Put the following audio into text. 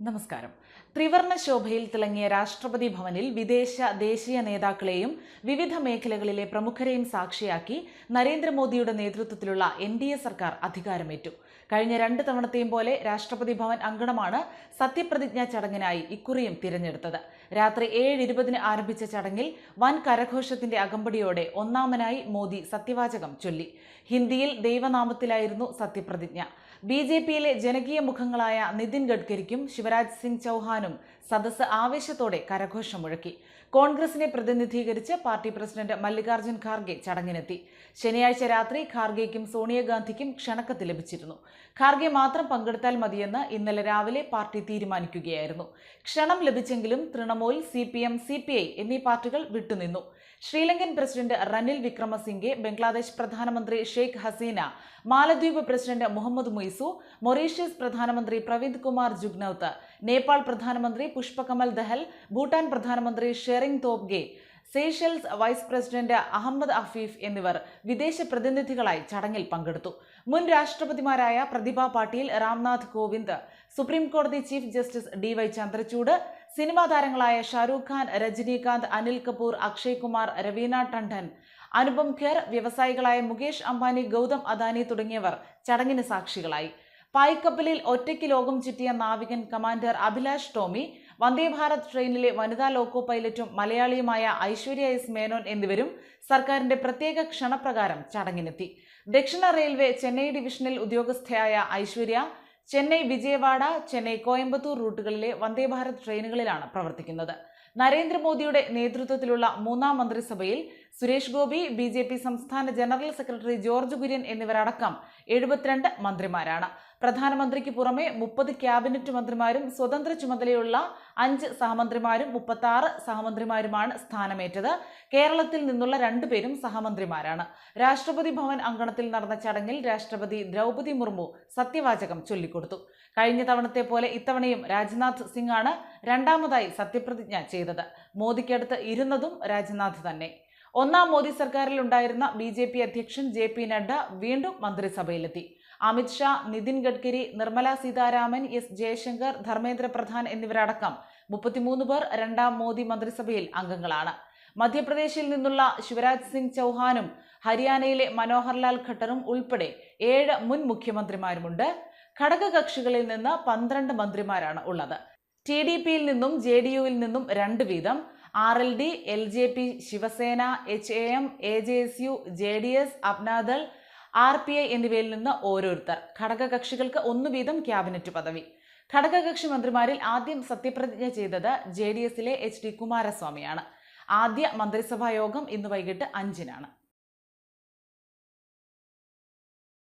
നമസ്കാരം. ത്രിവർണ ശോഭയിൽ തിളങ്ങിയ രാഷ്ട്രപതി ഭവനിൽ വിദേശ ദേശീയ നേതാക്കളെയും വിവിധ മേഖലകളിലെ പ്രമുഖരെയും സാക്ഷിയാക്കി നരേന്ദ്രമോദിയുടെ നേതൃത്വത്തിലുള്ള എൻ ഡി എ സർക്കാർ അധികാരമേറ്റു. കഴിഞ്ഞ രണ്ട് തവണത്തെയും പോലെ രാഷ്ട്രപതി ഭവൻ അങ്കണമാണ് സത്യപ്രതിജ്ഞാ ചടങ്ങിനായി ഇക്കുറിയും തിരഞ്ഞെടുത്തത്. രാത്രി ഏഴ് ഇരുപതിന് ആരംഭിച്ച ചടങ്ങിൽ വൻ കരഘോഷത്തിന്റെ അകമ്പടിയോടെ ഒന്നാമനായി മോദി സത്യവാചകം ചൊല്ലി. ഹിന്ദിയിൽ ദൈവനാമത്തിലായിരുന്നു സത്യപ്രതിജ്ഞ. ബി ജെ പിയിലെ ജനകീയ മുഖങ്ങളായ നിതിൻ ഗഡ്കരിക്കും ശിവരാജ് സിംഗ് ചൌഹാനും സദസ് ആവേശത്തോടെ കരഘോഷം മുഴക്കി. കോൺഗ്രസിനെ പ്രതിനിധീകരിച്ച് പാർട്ടി പ്രസിഡന്റ് മല്ലികാർജുൻ ഖാർഗെ ചടങ്ങിനെത്തി. ശനിയാഴ്ച രാത്രി ഖാർഗെയ്ക്കും സോണിയാഗാന്ധിക്കും ക്ഷണക്കത്ത് ലഭിച്ചിരുന്നു. ഖാർഗെ മാത്രം പങ്കെടുത്താൽ മതിയെന്ന് ഇന്നലെ രാവിലെ പാർട്ടി തീരുമാനിക്കുകയായിരുന്നു. ക്ഷണം ലഭിച്ചെങ്കിലും തൃണമൂൽ സി പി എന്നീ പാർട്ടികൾ വിട്ടുനിന്നു. ശ്രീലങ്കൻ പ്രസിഡന്റ് റനിൽ വിക്രമസിംഗെ ബംഗ്ലാദേശ് പ്രധാനമന്ത്രി ഷെയ്ഖ് ഹസീന മാലദ്വീപ് പ്രസിഡന്റ് മുഹമ്മദ് മുയ്സു മൊറീഷ്യസ് പ്രധാനമന്ത്രി പ്രവിന്ദ് കുമാർ ജുഗ്നൌത്ത് നേപ്പാൾ പ്രധാനമന്ത്രി പുഷ്പകമൽ ദഹൽ ഭൂട്ടാൻ പ്രധാനമന്ത്രി Tshering Tobgay Seychelles vice president Ahmed Afif എന്നിവർ വിദേശ പ്രതിനിധികളായി ചടങ്ങിൽ പങ്കെടുത്തു. മുൻ രാഷ്ട്രപതിമാരായ പ്രതിഭ പാട്ടീൽ രാംനാഥ് കോവിന്ദ് സുപ്രീം കോടതി chief justice D Y Chandrachud cinema താരങ്ങളായ ഷാരൂഖ് ഖാൻ രജനീകാന്ത് അനിൽ കപൂർ അക്ഷയ് കുമാർ രവീന ടണ്ടൻ അനുപം ഖേർ വ്യവസായികളായ മുകേഷ് അംബാനി ഗൗതം അദാനി തുടങ്ങിയവർ ചടങ്ങിന് സാക്ഷികളായി. പായ്ക്കപ്പലിൽ ഒറ്റയ്ക്ക് ലോകം ചുറ്റിയ നാവികൻ കമാൻഡർ അഭിലാഷ് ടോമി വന്ദേ ഭാരത് ട്രെയിനിലെ വനിതാ ലോക്കോ പൈലറ്റും മലയാളിയുമായ ഐശ്വര്യ എസ് മേനോൻ എന്നിവരും സർക്കാരിന്റെ പ്രത്യേക ക്ഷണപ്രകാരം ചടങ്ങിനെത്തി. ദക്ഷിണ റെയിൽവേ ചെന്നൈ ഡിവിഷനിൽ ഉദ്യോഗസ്ഥയായ ഐശ്വര്യ ചെന്നൈ വിജയവാഡ ചെന്നൈ കോയമ്പത്തൂർ റൂട്ടുകളിലെ വന്ദേ ഭാരത് ട്രെയിനുകളിലാണ് പ്രവർത്തിക്കുന്നത്. നരേന്ദ്രമോദിയുടെ നേതൃത്വത്തിലുള്ള മൂന്നാം മന്ത്രിസഭയിൽ Suresh Gopi B J P സംസ്ഥാന ജനറൽ സെക്രട്ടറി ജോർജ് കുര്യൻ എന്നിവരടക്കം എഴുപത്തിരണ്ട് മന്ത്രിമാരാണ്. പ്രധാനമന്ത്രിക്ക് പുറമെ മുപ്പത് ക്യാബിനറ്റ് മന്ത്രിമാരും സ്വതന്ത്ര ചുമതലയുള്ള അഞ്ച് സഹമന്ത്രിമാരും മുപ്പത്തി ആറ് സഹമന്ത്രിമാരുമാണ് സ്ഥാനമേറ്റത്. കേരളത്തിൽ നിന്നുള്ള രണ്ടുപേരും സഹമന്ത്രിമാരാണ്. രാഷ്ട്രപതി ഭവൻ അങ്കണത്തിൽ നടന്ന ചടങ്ങിൽ രാഷ്ട്രപതി ദ്രൗപതി മുർമു സത്യവാചകം ചൊല്ലിക്കൊടുത്തു. കഴിഞ്ഞ തവണത്തെ പോലെ ഇത്തവണയും രാജ്നാഥ് സിംഗ് ആണ് രണ്ടാമതായി സത്യപ്രതിജ്ഞ ചെയ്തത്. മോദിക്കടുത്ത് ഇരുന്നതും രാജ്നാഥ് തന്നെ. ഒന്നാം മോദി സർക്കാരിൽ ഉണ്ടായിരുന്ന ബി ജെ പി അധ്യക്ഷൻ ജെ പി നഡ്ഡ വീണ്ടും മന്ത്രിസഭയിലെത്തി. അമിത്ഷാ നിതിൻ ഗഡ്കരി നിർമ്മല സീതാരാമൻ എസ് ജയശങ്കർ ധർമ്മേന്ദ്ര പ്രധാൻ എന്നിവരടക്കം മുപ്പത്തിമൂന്ന് പേർ രണ്ടാം മോദി മന്ത്രിസഭയിൽ അംഗങ്ങളാണ്. മധ്യപ്രദേശിൽ നിന്നുള്ള ശിവരാജ് സിംഗ് ചൗഹാനും ഹരിയാനയിലെ മനോഹർലാൽ ഖട്ടറും ഉൾപ്പെടെ ഏഴ് മുൻ മുഖ്യമന്ത്രിമാരുമുണ്ട്. ഘടകകക്ഷികളിൽ നിന്ന് പന്ത്രണ്ട് മന്ത്രിമാരാണ് ഉള്ളത്. ടി ഡി പിയിൽ നിന്നും ജെ ഡി യുവിൽ നിന്നും രണ്ട് വീതം. R L D L J P Shiv Sena H A M A J S U J D S Apna Dal R P I എന്നിവയിൽ നിന്ന് ഓരോരുത്തർ. ഘടകകക്ഷികൾക്ക് ഒന്നു വീതം ക്യാബിനറ്റ് പദവി. ഘടകകക്ഷി മന്ത്രിമാരിൽ ആദ്യം സത്യപ്രതിജ്ഞ ചെയ്തത് ജെ ഡി എസിലെ എച്ച് ഡി കുമാരസ്വാമിയാണ്. ആദ്യ മന്ത്രിസഭാ യോഗം ഇന്ന് വൈകിട്ട് അഞ്ചിനാണ്.